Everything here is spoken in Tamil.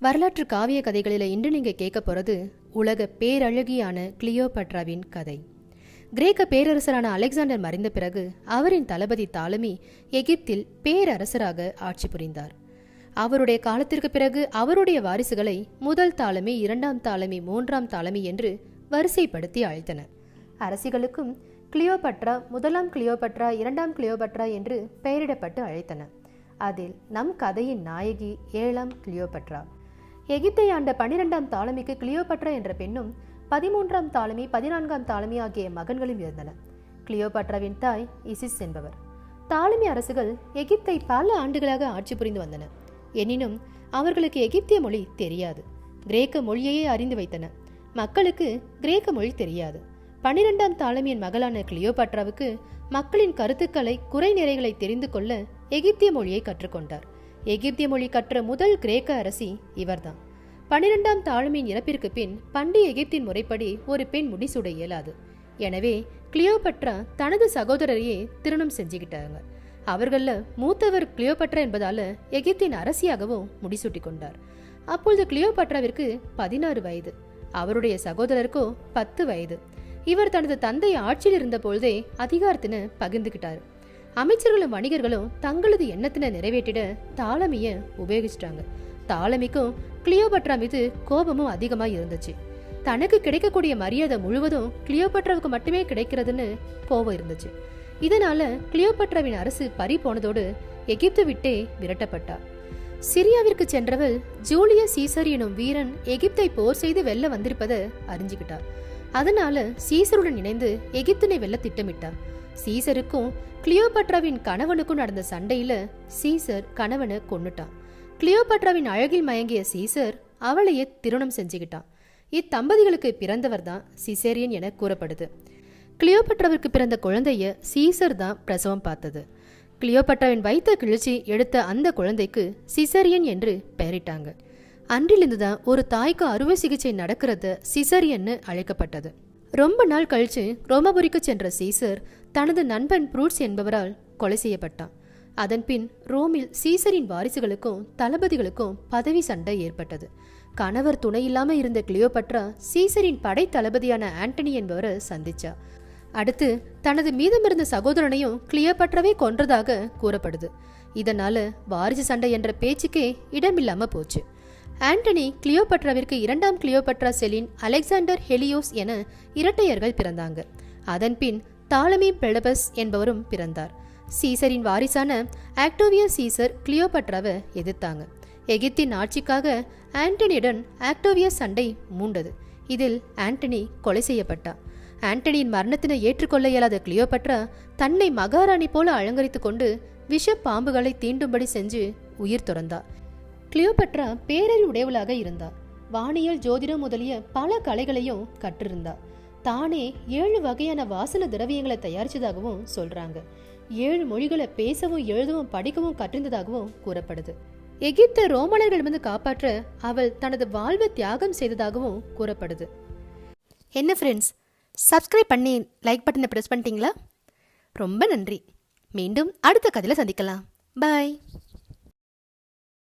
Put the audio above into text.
வரலாற்று காவிய கதைகளில் இன்று நீங்கள் கேட்க போகிறது உலக பேரழகியான கிளியோபட்ராவின் கதை. கிரேக்க பேரரசரான அலெக்சாண்டர் மறைந்த பிறகு அவரின் தளபதி தாலமி எகிப்தில் பேரரசராக ஆட்சி புரிந்தார். அவருடைய காலத்திற்கு பிறகு அவருடைய வாரிசுகளை முதல் தாலமி இரண்டாம் தாலமி மூன்றாம் தாலமி என்று வரிசைப்படுத்தி அழைத்தனர் அரசிகளுக்கும் கிளியோபட்ரா முதலாம் கிளியோபட்ரா இரண்டாம் கிளியோபட்ரா என்று பெயரிடப்பட்டு அழைத்தனர். அதில் நம் கதையின் நாயகி ஏழாம் கிளியோபட்ரா. எகிப்தை ஆண்ட பன்னிரெண்டாம் தாளமிக்கு கிளியோபட்ரா என்ற பெண்ணும் பதிமூன்றாம் தாளமி பதினான்காம் தாளமி ஆகிய மகன்களும் இருந்தனர் கிளியோபட்ராவின் தாய் இசிஸ் என்பவர். தாளமி அரசுகள் எகிப்தை பல ஆண்டுகளாக ஆட்சி புரிந்து வந்தன. எனினும் அவர்களுக்கு எகிப்திய மொழி தெரியாது. கிரேக்க மொழியையே அறிந்து வைத்தன. மக்களுக்கு கிரேக்க மொழி தெரியாது. பன்னிரெண்டாம் தாளமியின் மகளான கிளியோபாட்ராவுக்கு மக்களின் கருத்துக்களை குறை நிறைகளை தெரிந்து கொள்ள எகிப்திய மொழியை கற்றுக்கொண்டார். எகிப்திய மொழி கற்ற முதல் கிரேக்க அரசி இவர்தான். பனிரெண்டாம் தாழ்மையின் இறப்பிற்கு பின் பண்டி எகிப்தின் முறைப்படி ஒரு பெண் முடிசூட இயலாது. எனவே கிளியோபட்ரா தனது சகோதரரையே திருமணம் செஞ்சுக்கிட்டாங்க அவர்களில் மூத்தவர் கிளியோபட்ரா என்பதால எகிப்தின் அரசியாகவும் முடிசூட்டி கொண்டார். அப்பொழுது கிளியோபட்ராவிற்கு பதினாறு வயது. அவருடைய சகோதரருக்கோ பத்து வயது. இவர் தனது தந்தை ஆட்சியில் இருந்த பொழுதே அதிகாரத்தின பகிர்ந்துகிட்டார். அமைச்சர்களும் வணிகர்களும் தங்களது எண்ணத்தினை நிறைவேற்றிட தாளமிய உபயோகிச்சிட்டாங்க. தாளமிக்கும் கிளியோபட்ரா மீது கோபமும் அதிகமாக இருந்துச்சு. தனக்கு கிடைக்கக்கூடிய மரியாதை முழுவதும் கிளியோபட்ராவுக்கு மட்டுமே கிடைக்கிறதுன்னு கோபம் இருந்துச்சு. இதனால கிளியோபட்ராவின் அரசு பறி போனதோடு எகிப்து விட்டே விரட்டப்பட்டார் சிரியாவிற்கு சென்றவள் ஜூலிய சீசர் எனும் வீரன் எகிப்தை போர் செய்து வெல்ல வந்திருப்பதை அறிஞ்சுக்கிட்டார் அதனால சீசருடன் இணைந்து எகிப்தினை வெல்ல திட்டமிட்டார் சீசருக்கும் கிளியோபட்ராவின் கணவனுக்கும் நடந்த சண்டையில சீசர் கணவனை கொன்னுட்டான் கிளியோபாட்ராவின் அழகில் மயங்கிய சீசர் அவளையே திருமணம் செஞ்சுக்கிட்டான். இத்தம்பதிகளுக்கு பிறந்தவர் தான் சிசேரியன் என கூறப்படுது. கிளியோபட்ராவிற்கு பிறந்த குழந்தைய சீசர் தான் பிரசவம் பார்த்தது. கிளியோபட்ராவின் வைத்த கிழிச்சி எடுத்த அந்த குழந்தைக்கு சிசரியன் என்று பெயரிட்டாங்க. அன்றிலிருந்து தான் ஒரு தாய்க்கு அறுவை சிகிச்சை நடக்கிறது சிசரியன்னு அழைக்கப்பட்டது. ரொம்ப நாள் கழிச்சு ரோமபுரிக்கு சென்ற சீசர் தனது நண்பன் ப்ரூட்ஸ் என்பவரால் கொலை செய்யப்பட்டான். அதன்பின் ரோமில் சீசரின் வாரிசுகளுக்கும் தளபதிகளுக்கும் பதவி சண்டை ஏற்பட்டது. கணவர் துணையில்லாம இருந்த கிளியோபட்ரா சீசரின் படை தளபதியான ஆண்டனி என்பவரை சந்திச்சா. அடுத்து தனது மீதமிருந்த சகோதரனையும் கிளியோபட்ராவே கொன்றதாக கூறப்படுது. இதனால வாரிசு சண்டை என்ற பேச்சுக்கே இடமில்லாம போச்சு. ஆண்டனி கிளியோபட்ராவிற்கு இரண்டாம் கிளியோபட்ரா செலின் அலெக்சாண்டர் ஹெலியோஸ் என இரட்டையர்கள் பிறந்தாங்க. அதன்பின் தாலமி பெலபஸ் என்பவரும் பிறந்தார். சீசரின் வாரிசான ஆக்டோவியஸ் சீசர் கிளியோபட்ராவை எதிர்த்தாங்க. எகிப்தின் ஆட்சிக்காக ஆண்டனியுடன் ஆக்டோவியஸ் சண்டை மூண்டது. இதில் ஆண்டனி கொலை செய்யப்பட்டார் ஆண்டனியின் மரணத்தினை ஏற்றுக்கொள்ள இயலாத கிளியோபட்ரா தன்னை மகாராணி போல அலங்கரித்து கொண்டு விஷ பாம்புகளை தீண்டும்படி செஞ்சு உயிர் துறந்தார் கிளியோபட்ரா பேரறி உடையவளாக இருந்தார் வானியல் ஜோதிடம் முதலிய பல கலைகளையும் கற்றிருந்தார் தானே ஏழு வகையான வாசன திரவியங்களை தயாரிச்சதாகவும் சொல்றாங்க. ஏழு மொழிகளை பேசவும் எழுதவும் படிக்கவும் கற்றிருந்ததாகவும் கூறப்படுது. எகிப்த ரோமனர்களிடமிருந்து காப்பாற்ற அவள் தனது வாழ்வை தியாகம் செய்ததாகவும் கூறப்படுது. என்ன ஃப்ரெண்ட்ஸ் சப்ஸ்கிரைப் பண்ணி லைக் பட்டனை ப்ரெஸ் பண்ணிட்டீங்களா? ரொம்ப நன்றி. மீண்டும் அடுத்த கதையில் சந்திக்கலாம். பாய்